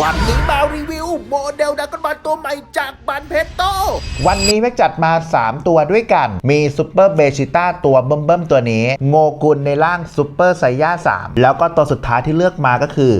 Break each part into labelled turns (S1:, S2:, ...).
S1: วันนี้มารีวิวโมเดลดักอนบอลตัวใหม่จากบันเพชโต
S2: วันนี้แม็กจัดมา 3 ตัวด้วยกัน มีซูเปอร์เบชิต้าตัวเบิ่มๆตัวนี้ โงกุลในร่างซูเปอร์ไซย่า3 แล้วก็ตัวสุดท้ายที่เลือกมาก็คือ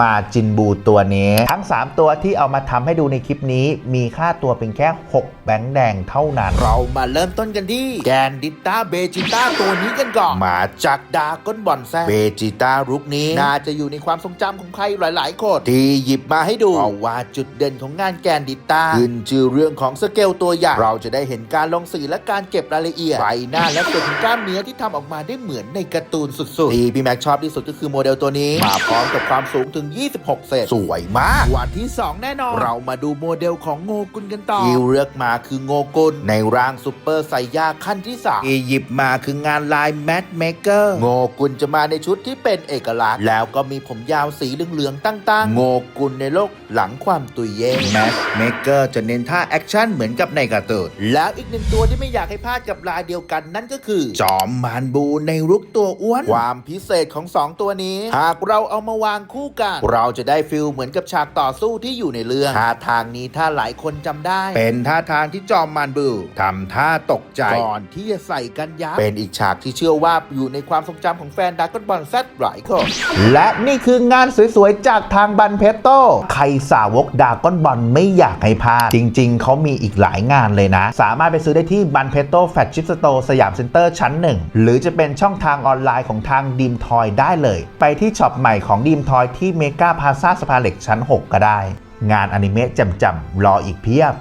S2: มาจินบูตัวนี้ ทั้ง 3 ตัวที่เอามาทำให้ดูในคลิปนี้ มีค่าตัวเป็นแค่ 6 แบงค์แดงเท่านั้น
S1: เรามาเริ่มต้นกันที่ แกนดิต้าเบจิต้าตัวนี้กันก่อนมาจากดากอนบอลแซเบจิต้ารุกนี้ น่าจะอยู่ในความทรงจำของใครหลาย ๆ คนที่หยิบมาให้ดูเพราะว่าจุดเด่นของงานแกนดิต้าขึ้นชื่อเรื่องของสเกลตัวอย่างเราจะได้เห็นการลงสีและการเก็บรายละเอียดใบหน้าและส่วนของกล้ามเนื้อที่ทำออกมาได้เหมือนในการ์ตูนสุดๆที่พี่แม็กชอบที่สุดก็คือโมเดลตัวนี้มาพร้อมกับความสูงถึง 26 เซนสวยมากวันที่ 2 แน่นอน เรามาดูโมเดลของโงกุลกันต่อที่เลือกมาคือโงกุลในร่างซูเปอร์ไซย่าขั้นที่3ที่หยิบมาคืองานลายแมทเมเกอร์โงกุลจะมาในชุดที่เป็นเอกลักษณ์ แล้วก็มีผมยาวสีเหลืองๆตั้งๆ โงกุลในโลกหลังความตุยเย่แมทเมเกอร์จะเน้นท่าแอคชั่นเหมือนกับในการ์ตูนแล้วอีกหนึ่งตัวที่ไม่อยากให้พลาดกับลายเดียวกันนั่นก็คือ จอมมานบูในรุกตัวอ้วน ความพิเศษของ 2 ตัวนี้ หากเราเอามาวางคู่กันเราจะได้ฟิลเหมือนกับฉากต่อสู้ที่อยู่ในเรื่องท่าทางนี้ถ้าหลายคนจำได้ เป็นท่าทางที่จอมมานบูทำท่าตกใจก่อนที่จะใส่กันยับเป็นอีกฉากที่เชื่อว่าอยู่ในความทรงจำของแฟนดักกอนบอลแซดหลายคน
S2: และนี่คืองานสวยๆ จากทางบันเพชโตใครสาวกดากอนบอลไม่อยากให้พลาดจริง ๆ เขามีอีกหลายงานเลยนะ สามารถไปซื้อได้ที่บันเพโตแฟชชิปสโตสยามเซ็นเตอร์ชั้นหนึ่งหรือจะเป็นช่องทางออนไลน์ของทางดีมทอยได้เลย ไปที่ช็อปใหม่ของดีมทอยที่เมกาพาซาสภาเหล็กชั้น 6 ก็ได้ งานอนิเมะจำๆรออีกเพียบ